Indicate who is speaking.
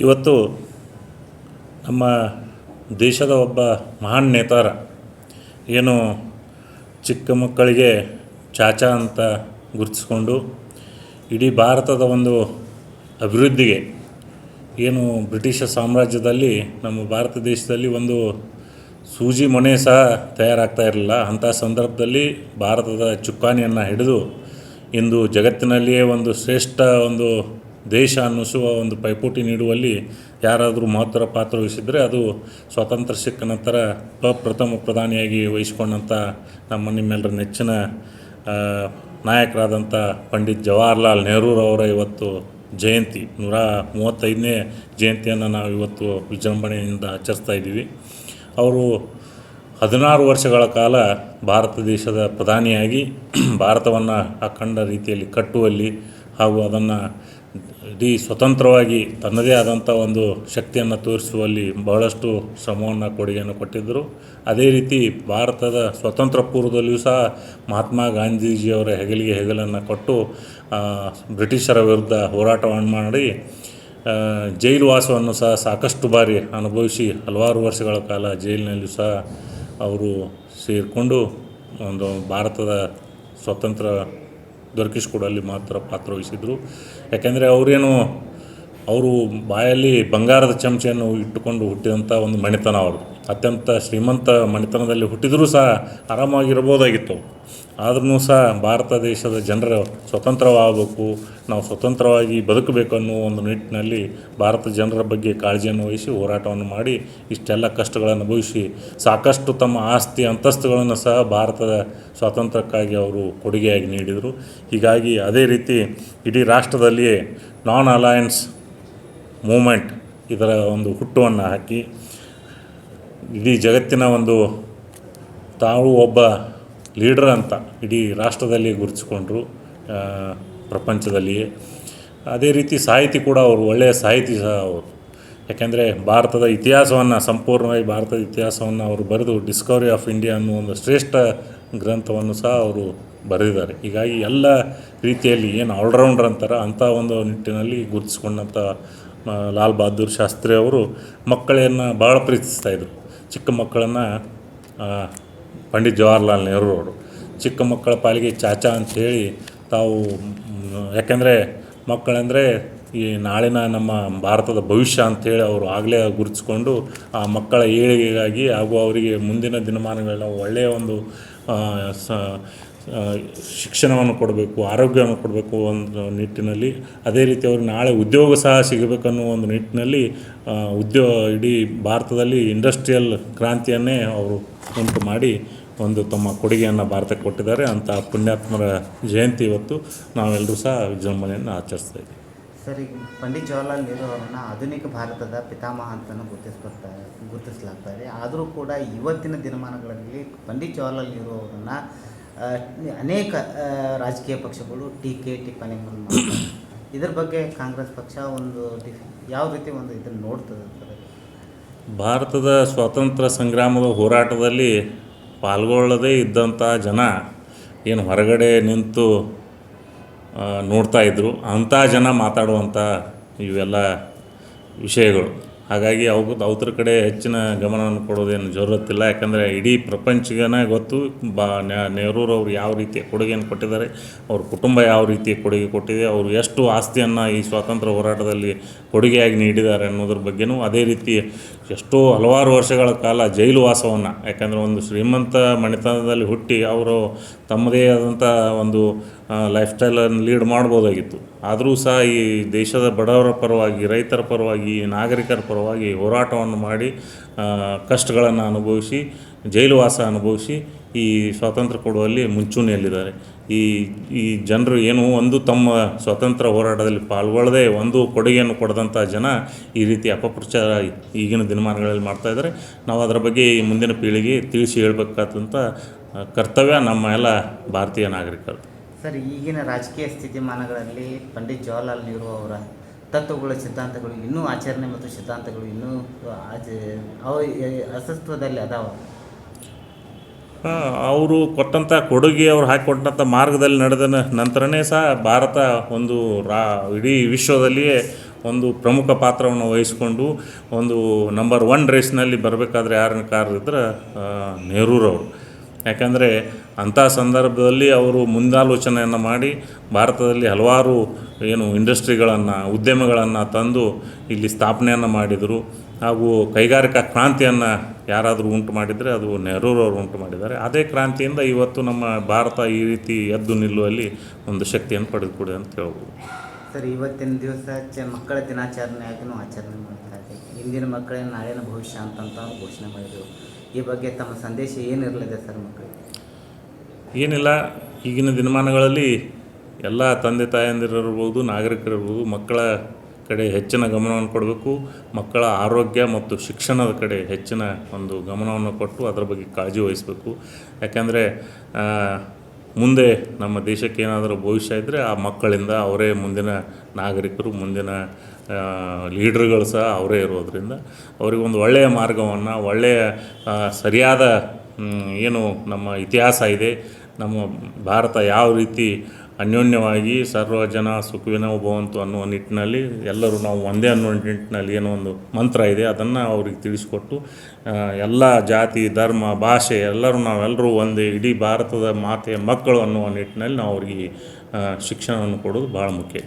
Speaker 1: ಇವತ್ತು ನಮ್ಮ ದೇಶದ ಒಬ್ಬ ಮಹಾನ್ ನೇತಾರ, ಏನು ಚಿಕ್ಕ ಮಕ್ಕಳಿಗೆ ಚಾಚಾ ಅಂತ ಗುರುತಿಸ್ಕೊಂಡು ಇಡೀ ಭಾರತದ ಒಂದು ಅಭಿವೃದ್ಧಿಗೆ, ಏನು ಬ್ರಿಟಿಷ ಸಾಮ್ರಾಜ್ಯದಲ್ಲಿ ನಮ್ಮ ಭಾರತ ದೇಶದಲ್ಲಿ ಒಂದು ಸೂಜಿ ಮೊನೆ ಸಹ ತಯಾರಾಗ್ತಾ ಇರಲಿಲ್ಲ. ಅಂಥ ಸಂದರ್ಭದಲ್ಲಿ ಭಾರತದ ಚುಕ್ಕಾಣಿಯನ್ನು ಹಿಡಿದು ಇಂದು ಜಗತ್ತಿನಲ್ಲಿಯೇ ಒಂದು ಶ್ರೇಷ್ಠ ಒಂದು ದೇಶ ಅನ್ನಿಸುವ ಒಂದು ಪೈಪೋಟಿ ನೀಡುವಲ್ಲಿ ಯಾರಾದರೂ ಮಹತ್ತರ ಪಾತ್ರ ವಹಿಸಿದರೆ ಅದು ಸ್ವಾತಂತ್ರ್ಯ ಸಿಕ್ಕ ನಂತರ ಪ್ರಪ್ರಥಮ ಪ್ರಧಾನಿಯಾಗಿ ವಹಿಸಿಕೊಂಡಂಥ ನಮ್ಮ ನಿಮ್ಮೆಲ್ಲರ ನೆಚ್ಚಿನ ನಾಯಕರಾದಂಥ ಪಂಡಿತ್ ಜವಾಹರ್ಲಾಲ್ ನೆಹರೂರವರ ಇವತ್ತು ಜಯಂತಿ. ನೂರ ಮೂವತ್ತೈದನೇ ಜಯಂತಿಯನ್ನು ನಾವು ಇವತ್ತು ವಿಜೃಂಭಣೆಯಿಂದ ಆಚರಿಸ್ತಾ ಇದ್ದೀವಿ. ಅವರು ಹದಿನಾರು ವರ್ಷಗಳ ಕಾಲ ಭಾರತ ದೇಶದ ಪ್ರಧಾನಿಯಾಗಿ, ಭಾರತವನ್ನು ಅಖಂಡ ರೀತಿಯಲ್ಲಿ ಕಟ್ಟುವಲ್ಲಿ ಹಾಗೂ ಅದನ್ನು ಇಡೀ ಸ್ವತಂತ್ರವಾಗಿ ತನ್ನದೇ ಆದಂಥ ಒಂದು ಶಕ್ತಿಯನ್ನು ತೋರಿಸುವಲ್ಲಿ ಬಹಳಷ್ಟು ಶ್ರಮವನ್ನು ಕೊಡುಗೆಯನ್ನು ಕೊಟ್ಟಿದ್ದರು. ಅದೇ ರೀತಿ ಭಾರತದ ಸ್ವತಂತ್ರ ಪೂರ್ವದಲ್ಲಿಯೂ ಸಹ ಮಹಾತ್ಮ ಗಾಂಧೀಜಿಯವರ ಹೆಗಲಿಗೆ ಹೆಗಲನ್ನು ಕೊಟ್ಟು ಬ್ರಿಟಿಷರ ವಿರುದ್ಧ ಹೋರಾಟವನ್ನು ಮಾಡಿ ಜೈಲು ವಾಸವನ್ನು ಸಹ ಸಾಕಷ್ಟು ಬಾರಿ ಅನುಭವಿಸಿ, ಹಲವಾರು ವರ್ಷಗಳ ಕಾಲ ಜೈಲಿನಲ್ಲಿ ಸಹ ಅವರು ಸೇರಿಕೊಂಡು ಒಂದು ಭಾರತದ ಸ್ವತಂತ್ರ ದೊರಕಿಸಿಕೊಡುವಲ್ಲಿ ಮಾತ್ರ ಪಾತ್ರವಹಿಸಿದರು ಯಾಕೆಂದರೆ ಅವರೇನು ಅವರು ಬಾಯಲ್ಲಿ ಬಂಗಾರದ ಚಮಚೆಯನ್ನು ಇಟ್ಟುಕೊಂಡು ಹುಟ್ಟಿದಂಥ ಒಂದು ಮಣಿತನ ಅವರು ಅತ್ಯಂತ ಶ್ರೀಮಂತ ಮನೆತನದಲ್ಲಿ ಹುಟ್ಟಿದರೂ ಸಹ ಆರಾಮಾಗಿರ್ಬೋದಾಗಿತ್ತು ಆದ್ರೂ ಸಹ ಭಾರತ ದೇಶದ ಜನರು ಸ್ವತಂತ್ರವಾಗಬೇಕು, ನಾವು ಸ್ವತಂತ್ರವಾಗಿ ಬದುಕಬೇಕು ಅನ್ನೋ ಒಂದು ನಿಟ್ಟಿನಲ್ಲಿ ಭಾರತ ಜನರ ಬಗ್ಗೆ ಕಾಳಜಿಯನ್ನು ವಹಿಸಿ ಹೋರಾಟವನ್ನು ಮಾಡಿ ಇಷ್ಟೆಲ್ಲ ಕಷ್ಟಗಳನ್ನು ಅನುಭವಿಸಿ ಸಾಕಷ್ಟು ತಮ್ಮ ಆಸ್ತಿ ಅಂತಸ್ತುಗಳನ್ನು ಸಹ ಭಾರತದ ಸ್ವಾತಂತ್ರ್ಯಕ್ಕಾಗಿ ಅವರು ಕೊಡುಗೆಯಾಗಿ ನೀಡಿದರು. ಹೀಗಾಗಿ ಅದೇ ರೀತಿ ಇಡೀ ರಾಷ್ಟ್ರದಲ್ಲಿಯೇ ನಾನ್ ಅಲಯನ್ಸ್ ಮೂಮೆಂಟ್ ಇದರ ಒಂದು ಹುಟ್ಟುವನ್ನು ಹಾಕಿ ಇಡೀ ಜಗತ್ತಿನ ಒಂದು ತಾವು ಒಬ್ಬ ಲೀಡರ್ ಅಂತ ಇಡೀ ರಾಷ್ಟ್ರದಲ್ಲಿ ಗುರುತಿಸ್ಕೊಂಡ್ರು ಪ್ರಪಂಚದಲ್ಲಿಯೇ. ಅದೇ ರೀತಿ ಸಾಹಿತಿ ಕೂಡ ಅವರು, ಒಳ್ಳೆಯ ಸಾಹಿತಿ ಸಹ ಅವರು. ಯಾಕೆಂದರೆ ಭಾರತದ ಇತಿಹಾಸವನ್ನು, ಸಂಪೂರ್ಣವಾಗಿ ಭಾರತದ ಇತಿಹಾಸವನ್ನು ಅವರು ಬರೆದು ಡಿಸ್ಕವರಿ ಆಫ್ ಇಂಡಿಯಾ ಅನ್ನೋ ಒಂದು ಶ್ರೇಷ್ಠ ಗ್ರಂಥವನ್ನು ಸಹ ಅವರು ಬರೆದಿದ್ದಾರೆ. ಹೀಗಾಗಿ ಎಲ್ಲ ರೀತಿಯಲ್ಲಿ ಏನು ಆಲ್ರೌಂಡರ್ ಅಂತಾರೆ, ಅಂಥ ಒಂದು ನಿಟ್ಟಿನಲ್ಲಿ ಗುರುತಿಸ್ಕೊಂಡಂಥ ಲಾಲ್ ಬಹದ್ದೂರ್ ಶಾಸ್ತ್ರಿ ಅವರು ಮಕ್ಕಳನ್ನು ಭಾಳ ಪ್ರೀತಿಸ್ತಾಯಿದ್ರು ಚಿಕ್ಕ ಮಕ್ಕಳನ್ನು ಪಂಡಿತ್ ಜವಾಹರ್ಲಾಲ್ ನೆಹರು ಅವರು. ಚಿಕ್ಕ ಮಕ್ಕಳ ಪಾಲಿಗೆ ಚಾಚಾ ಅಂತ ಹೇಳಿ ತಾವು ಯಾಕೆಂದರೆ ಮಕ್ಕಳಂದರೆ ಈ ನಾಳಿನ ನಮ್ಮ ಭಾರತದ ಭವಿಷ್ಯ ಅಂಥೇಳಿ ಅವರು ಆಗಲೇ ಗುರುತಿಸ್ಕೊಂಡು ಆ ಮಕ್ಕಳ ಏಳಿಗೆಗಾಗಿ ಹಾಗೂ ಅವರಿಗೆ ಮುಂದಿನ ದಿನಮಾನಗಳನ್ನ ಒಳ್ಳೆಯ ಒಂದು ಶಿಕ್ಷಣವನ್ನು ಕೊಡಬೇಕು, ಆರೋಗ್ಯವನ್ನು ಕೊಡಬೇಕು ಒಂದು ನಿಟ್ಟಿನಲ್ಲಿ, ಅದೇ ರೀತಿ ಅವ್ರಿಗೆ ನಾಳೆ ಉದ್ಯೋಗ ಸಹ ಸಿಗಬೇಕನ್ನೋ ಒಂದು ನಿಟ್ಟಿನಲ್ಲಿ ಉದ್ಯೋ, ಇಡೀ ಭಾರತದಲ್ಲಿ ಇಂಡಸ್ಟ್ರಿಯಲ್ ಕ್ರಾಂತಿಯನ್ನೇ ಅವರು ಉಂಟು ಮಾಡಿ ಒಂದು ತಮ್ಮ ಕೊಡುಗೆಯನ್ನು ಭಾರತಕ್ಕೆ ಕೊಟ್ಟಿದ್ದಾರೆ. ಅಂಥ ಪುಣ್ಯಾತ್ಮರ ಜಯಂತಿ ಇವತ್ತು ನಾವೆಲ್ಲರೂ ಸಹ ವಿಜೃಂಭಣೆಯನ್ನು ಆಚರಿಸ್ತಾ ಇದ್ದೀವಿ.
Speaker 2: ಸರ್ ಪಂಡಿತ್ ಜವಾಹರ್ಲಾಲ್ ನೆಹರು ಅವರನ್ನು ಆಧುನಿಕ ಭಾರತದ ಪಿತಾಮಹ ಅಂತಲೂ ಗುರುತಿಸಲಾಗ್ತಾ ಗುರುತಿಸಲಾಗ್ತಾರೆ ಆದರೂ ಕೂಡ ಇವತ್ತಿನ ದಿನಮಾನಗಳಲ್ಲಿ ಪಂಡಿತ್ ಜವಾಹರ್ಲಾಲ್ ನೆಹರು ಅವರನ್ನು ಅನೇಕ ರಾಜಕೀಯ ಪಕ್ಷಗಳು ಟೀಕೆ ಮಾಡ್ತಾರೆ. ಇದ್ರ ಬಗ್ಗೆ ಕಾಂಗ್ರೆಸ್ ಪಕ್ಷ ಒಂದು ಯಾವ ರೀತಿ ಒಂದು ಇದನ್ನು ನೋಡ್ತದೆ
Speaker 1: ಭಾರತದ ಸ್ವಾತಂತ್ರ್ಯ ಸಂಗ್ರಾಮದ ಹೋರಾಟದಲ್ಲಿ ಪಾಲ್ಗೊಳ್ಳದೇ ಇದ್ದಂಥ ಜನ ಏನು ಹೊರಗಡೆ ನಿಂತು ನೋಡ್ತಾ ಇದ್ದರು ಅಂಥ ಜನ ಮಾತಾಡುವಂಥ ಇವೆಲ್ಲ ವಿಷಯಗಳು. ಹಾಗಾಗಿ ಅವು ಅವ್ರ ಕಡೆ ಹೆಚ್ಚಿನ ಗಮನವನ್ನು ಕೊಡೋದೇನು ಜರುರತ್ತಿಲ್ಲ. ಯಾಕಂದರೆ ಇಡೀ ಪ್ರಪಂಚಗನೇ ಗೊತ್ತು, ಬಾ ನೆಹರೂರವ್ರು ಯಾವ ರೀತಿಯ ಕೊಡುಗೆಯನ್ನು ಕೊಟ್ಟಿದ್ದಾರೆ, ಅವ್ರ ಕುಟುಂಬ ಯಾವ ರೀತಿಯ ಕೊಡುಗೆ ಕೊಟ್ಟಿದೆ, ಅವರು ಎಷ್ಟು ಆಸ್ತಿಯನ್ನು ಈ ಸ್ವಾತಂತ್ರ್ಯ ಹೋರಾಟದಲ್ಲಿ ಕೊಡುಗೆಯಾಗಿ ನೀಡಿದ್ದಾರೆ ಅನ್ನೋದ್ರ ಬಗ್ಗೆನೂ ಅದೇ ರೀತಿ ಎಷ್ಟೋ ಹಲವಾರು ವರ್ಷಗಳ ಕಾಲ ಜೈಲು ವಾಸವನ್ನು, ಯಾಕಂದರೆ ಒಂದು ಶ್ರೀಮಂತ ಮನೆತನದಲ್ಲಿ ಹುಟ್ಟಿ ಅವರು ತಮ್ಮದೇ ಆದಂಥ ಒಂದು ಲೈಫ್ ಸ್ಟೈಲನ್ನು ಲೀಡ್ ಮಾಡ್ಬೋದಾಗಿತ್ತು. ಆದರೂ ಸಹ ಈ ದೇಶದ ಬಡವರ ಪರವಾಗಿ, ರೈತರ ಪರವಾಗಿ ನಾಗರಿಕರ ಪರವಾಗಿ ಹೋರಾಟವನ್ನು ಮಾಡಿ ಕಷ್ಟಗಳನ್ನು ಅನುಭವಿಸಿ ಜೈಲುವಾಸ ಅನುಭವಿಸಿ ಈ ಸ್ವಾತಂತ್ರ್ಯ ಕೊಡುವಲ್ಲಿ ಮುಂಚೂಣಿಯಲ್ಲಿದ್ದಾರೆ. ಈ ಈ ಜನರು ಏನು ಒಂದು ತಮ್ಮ ಸ್ವಾತಂತ್ರ್ಯ ಹೋರಾಟದಲ್ಲಿ ಪಾಲ್ಗೊಳ್ಳದೆ ಒಂದು ಕೊಡುಗೆಯನ್ನು ಕೊಡದಂಥ ಜನ ಈ ರೀತಿ ಅಪಪ್ರಚಾರ ಈಗಿನ ದಿನಮಾನಗಳಲ್ಲಿ ಮಾಡ್ತಾ ಇದ್ದಾರೆ. ನಾವು ಅದರ ಬಗ್ಗೆ ಈ ಮುಂದಿನ ಪೀಳಿಗೆ ತಿಳಿಸಿ ಹೇಳಬೇಕಾದಂಥ ಕರ್ತವ್ಯ ನಮ್ಮ ಎಲ್ಲ ಭಾರತೀಯ ನಾಗರಿಕರು.
Speaker 2: ಸರ್, ಈಗಿನ ರಾಜಕೀಯ ಸ್ಥಿತಿಮಾನಗಳಲ್ಲಿ ಪಂಡಿತ್ ಜವಾಹರ್ಲಾಲ್ ನೆಹರು ಅವರ ತತ್ವಗಳು ಸಿದ್ಧಾಂತಗಳು ಇನ್ನೂ ಆಚರಣೆ ಮತ್ತು ಸಿದ್ಧಾಂತಗಳು ಇನ್ನೂ ಆಚ, ಅವ ಅಸ್ತಿತ್ವದಲ್ಲಿ ಅದಾವ?
Speaker 1: ಅವರು ಕೊಟ್ಟಂಥ ಕೊಡುಗೆ ಅವ್ರು ಹಾಕಿಕೊಟ್ಟಂಥ ಮಾರ್ಗದಲ್ಲಿ ನಡೆದ ನಂತರನೇ ಸಹ ಭಾರತ ಒಂದು ರಾ, ಇಡೀ ವಿಶ್ವದಲ್ಲಿಯೇ ಒಂದು ಪ್ರಮುಖ ಪಾತ್ರವನ್ನು ವಹಿಸಿಕೊಂಡು ಒಂದು ನಂಬರ್ ಒನ್ ರೇಸ್ನಲ್ಲಿ ಬರಬೇಕಾದ್ರೆ ಯಾರನ್ನ ಕಾರಿದ್ರೆ ನೆಹರೂರವರು. ಯಾಕಂದರೆ ಅಂಥ ಸಂದರ್ಭದಲ್ಲಿ ಅವರು ಮುಂದಾಲೋಚನೆಯನ್ನು ಮಾಡಿ ಭಾರತದಲ್ಲಿ ಹಲವಾರು ಏನು ಇಂಡಸ್ಟ್ರಿಗಳನ್ನು, ಉದ್ಯಮಗಳನ್ನು ತಂದು ಇಲ್ಲಿ ಸ್ಥಾಪನೆಯನ್ನು ಮಾಡಿದರು. ಹಾಗೂ ಕೈಗಾರಿಕಾ ಕ್ರಾಂತಿಯನ್ನು ಯಾರಾದರೂ ಉಂಟು ಮಾಡಿದರೆ ಅದು ನೆಹರೂರವರು ಉಂಟು ಮಾಡಿದ್ದಾರೆ. ಅದೇ ಕ್ರಾಂತಿಯಿಂದ ಇವತ್ತು ನಮ್ಮ ಭಾರತ ಈ ರೀತಿ ಎದ್ದು ನಿಲ್ಲುವಲ್ಲಿ ಒಂದು ಶಕ್ತಿಯನ್ನು ಪಡೆದುಕೊಡಿ ಅಂತ ಹೇಳ್ಬೋದು.
Speaker 2: ಸರ್, ಇವತ್ತಿನ ದಿವಸ ಚ, ಮಕ್ಕಳ ದಿನಾಚರಣೆಯಾಗಿನೂ ಆಚರಣೆ ಮಾಡ್ತಾ ಇದ್ದೀವಿ. ಇಂದಿನ ಮಕ್ಕಳೇ ನಾಳಿನ ಭವಿಷ್ಯ ಅಂತಂತ ಘೋಷಣೆ ಮಾಡಿದರು. ಈ ಬಗ್ಗೆ ತಮ್ಮ ಸಂದೇಶ ಏನಿರಲಿದೆ ಸರ್ ಮಕ್ಕಳಿಗೆ?
Speaker 1: ಏನಿಲ್ಲ, ಈಗಿನ ದಿನಮಾನಗಳಲ್ಲಿ ಎಲ್ಲ ತಂದೆ ತಾಯಂದಿರಿರ್ಬೋದು, ನಾಗರಿಕರಿರ್ಬೋದು, ಮಕ್ಕಳ ಕಡೆ ಹೆಚ್ಚಿನ ಗಮನವನ್ನು ಕೊಡಬೇಕು. ಮಕ್ಕಳ ಆರೋಗ್ಯ ಮತ್ತು ಶಿಕ್ಷಣದ ಕಡೆ ಹೆಚ್ಚಿನ ಒಂದು ಗಮನವನ್ನು ಕೊಟ್ಟು ಅದರ ಬಗ್ಗೆ ಕಾಳಜಿ ವಹಿಸಬೇಕು. ಯಾಕೆಂದರೆ ಮುಂದೆ ನಮ್ಮ ದೇಶಕ್ಕೆ ಏನಾದರೂ ಭವಿಷ್ಯ ಇದ್ದರೆ ಆ ಮಕ್ಕಳಿಂದ ಅವರೇ ಮುಂದಿನ ನಾಗರಿಕರು, ಮುಂದಿನ ಲೀಡ್ರ್ಗಳು ಸಹ ಅವರೇ ಇರೋದರಿಂದ ಅವರಿಗೊಂದು ಒಳ್ಳೆಯ ಮಾರ್ಗವನ್ನು, ಒಳ್ಳೆಯ ಸರಿಯಾದ ಏನು ನಮ್ಮ ಇತಿಹಾಸ ಇದೆ, ನಮ್ಮ ಭಾರತ ಯಾವ ರೀತಿ ಅನ್ಯೋನ್ಯವಾಗಿ ಸರ್ವ ಜನ ಸುಖವಿನ ಭವಂತು ಅನ್ನುವ ನಿಟ್ಟಿನಲ್ಲಿ ಎಲ್ಲರೂ ನಾವು ಒಂದೇ ಅನ್ನೋ ನಿಟ್ಟಿನಲ್ಲಿ ಏನೋ ಒಂದು ಮಂತ್ರ ಇದೆ, ಅದನ್ನು ಅವ್ರಿಗೆ ತಿಳಿಸ್ಕೊಟ್ಟು ಎಲ್ಲ ಜಾತಿ, ಧರ್ಮ, ಭಾಷೆ ಎಲ್ಲರೂ ನಾವೆಲ್ಲರೂ ಒಂದೇ, ಇಡೀ ಭಾರತದ ಮಾತೆಯ ಮಕ್ಕಳು ಅನ್ನುವ ನಿಟ್ಟಿನಲ್ಲಿ ನಾವು ಅವ್ರಿಗೆ ಶಿಕ್ಷಣವನ್ನು ಕೊಡೋದು ಭಾಳ ಮುಖ್ಯ.